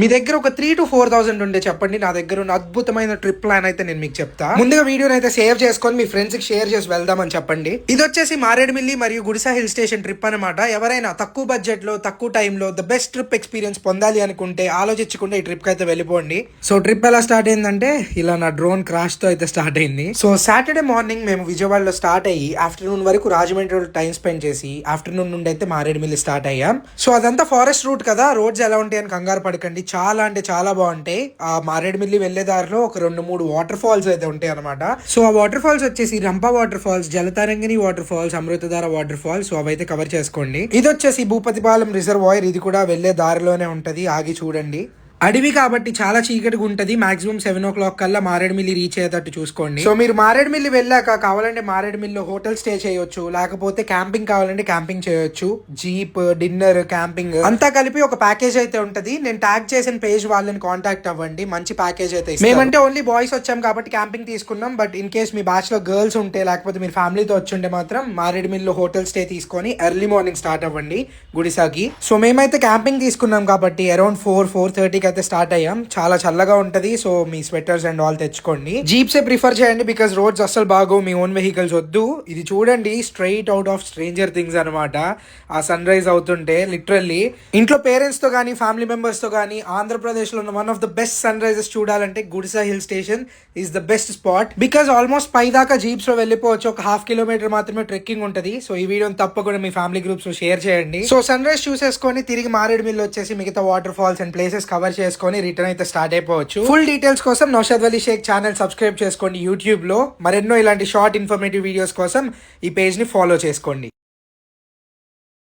మీ దగ్గర ఒక three to four thousand ఉండే చెప్పండి. నా దగ్గర ఉన్న అద్భుతమైన ట్రిప్ ప్లాన్ అయితే నేను మీకు చెప్తా. ముందుగా వీడియోని అయితే సేవ్ చేసుకొని మీ ఫ్రెండ్స్కి షేర్ చేసి వెళ్దామని చెప్పండి. ఇది వచ్చేసి మారేడుమిల్లి మరియు గుడిసా హిల్ స్టేషన్ ట్రిప్ అనమాట ఎవరైనా తక్కువ బడ్జెట్లో తక్కువ టైంలో ద బెస్ట్ ట్రిప్ ఎక్స్పీరియన్స్ పొందాలి అనుకుంటే ఆలోచించకుండా ఈ ట్రిప్కి అయితే వెళ్ళిపోండి. సో ట్రిప్ ఎలా స్టార్ట్ అయిందంటే ఇలా నా డ్రోన్ క్రాష్తో అయితే స్టార్ట్ అయింది. సో సాటర్డే మార్నింగ్ మేము విజయవాడలో స్టార్ట్ అయ్యి ఆఫ్టర్నూన్ వరకు రాజమండ్రిలో టైం స్పెండ్ చేసి ఆఫ్టర్నూన్ నుండి అయితే మారేడుమిల్లి స్టార్ట్ అయ్యాం. సో అదంతా ఫారెస్ట్ రూట్ కదా. రోడ్స్ ఎలా ఉంటాయని కంగారు పడకండి. చాలా అంటే చాలా బాగుంటాయి. ఆ మారేడుమిల్లి వెళ్ళే దారిలో ఒక రెండు మూడు వాటర్ ఫాల్స్ అయితే ఉంటాయి అనమాట సో ఆ వాటర్ ఫాల్స్ వచ్చేసి Rampa waterfalls Jalatarangini waterfalls Amruthadhara waterfalls so అవైతే కవర్ చేసుకోండి. ఇది వచ్చేసి భూపతిపాలెం రిజర్వాయర్ ఇది కూడా వెళ్ళే దారిలోనే ఉంటది. ఆగి చూడండి. అడవి కాబట్టి చాలా చీకటిగా ఉంటది. మాక్సిమం సెవెన్ ఓ క్లాక్ కల్లా మారేడుమిల్లి రీచ్ అయ్యేటట్టు చూసుకోండి. సో మీరు మారేడుమిల్లి వెళ్ళాక కావాలంటే మారేడుమిల్లిలో హోటల్ స్టే చేయొచ్చు. లేకపోతే క్యాంపింగ్ కావాలంటే క్యాంపింగ్ చేయొచ్చు. జీప్ డిన్నర్ క్యాంపింగ్ అంతా కలిపి ఒక ప్యాకేజ్ అయితే ఉంటది. నేను ట్యాగ్ చేసిన పేజ్ వాళ్ళని కాంటాక్ట్ అవ్వండి. మంచి ప్యాకేజ్ అయితే. మేమంటే ఓన్లీ బాయ్స్ వచ్చాం కాబట్టి క్యాంపింగ్ తీసుకున్నాం. బట్ ఇన్ కేస్ మీ బ్యాచ్లో గర్ల్స్ ఉంటే లేకపోతే మీరు ఫ్యామిలీతో వచ్చుంటే మాత్రం మారేడుమిల్లిలో హోటల్ స్టే తీసుకొని ఎర్లీ మార్నింగ్ స్టార్ట్ అవ్వండి. గుడిసాకి సో మేమైతే క్యాంపింగ్ తీసుకున్నాం కాబట్టి అరౌండ్ ఫోర్ ఫోర్ థర్టీకి అయితే స్టార్ట్ అయ్యాం. చాలా చల్లగా ఉంటది సో మీ స్వెటర్స్ అండ్ ఆల్ తెచ్చుకోండి. జీప్సే ప్రిఫర్ చేయండి బికాస్ రోడ్స్ అస్సలు బాగో మీ ఓన్ వెహికల్స్ వద్దు. ఇది చూడండి straight out of stranger things అనమాట ఆ సన్ రైజ్ అవుతుంటే లిటరల్లీ ఇంట్లో పేరెంట్స్తో కానీ ఫ్యామిలీ మెంబర్స్తో కానీ ఆంధ్రప్రదేశ్లో ఉన్న one of the best sunrises చూడాలంటే Gudisa hill station is the best spot because almost పై దాకా జీప్స్లో వెళ్ళిపోవచ్చు ఒక హాఫ్ కిలోమీటర్ మాత్రమే ట్రెక్కింగ్ ఉంటది. సో ఈ వీడియోని తప్పకుండా మీ ఫ్యామిలీ గ్రూప్స్ షేర్ చేయండి. సో సన్ రైజ్ చూసేసుకొని తిరిగి మారేడుమిల్లి వచ్చేసి మిగతా waterfalls and places cover చేసుకొని రిటర్న్ అయితే స్టార్ట్ అయిపోవచ్చు. ఫుల్ డీటెయిల్స్ కోసం నౌషద్ అలీ షేక్ ఛానల్ సబ్స్క్రైబ్ చేసుకోండి యూట్యూబ్లో. మరెన్నో ఇలాంటి షార్ట్ ఇన్ఫర్మేటివ్ వీడియోస్ కోసం ఈ పేజ్ని ఫాలో చేసుకోండి.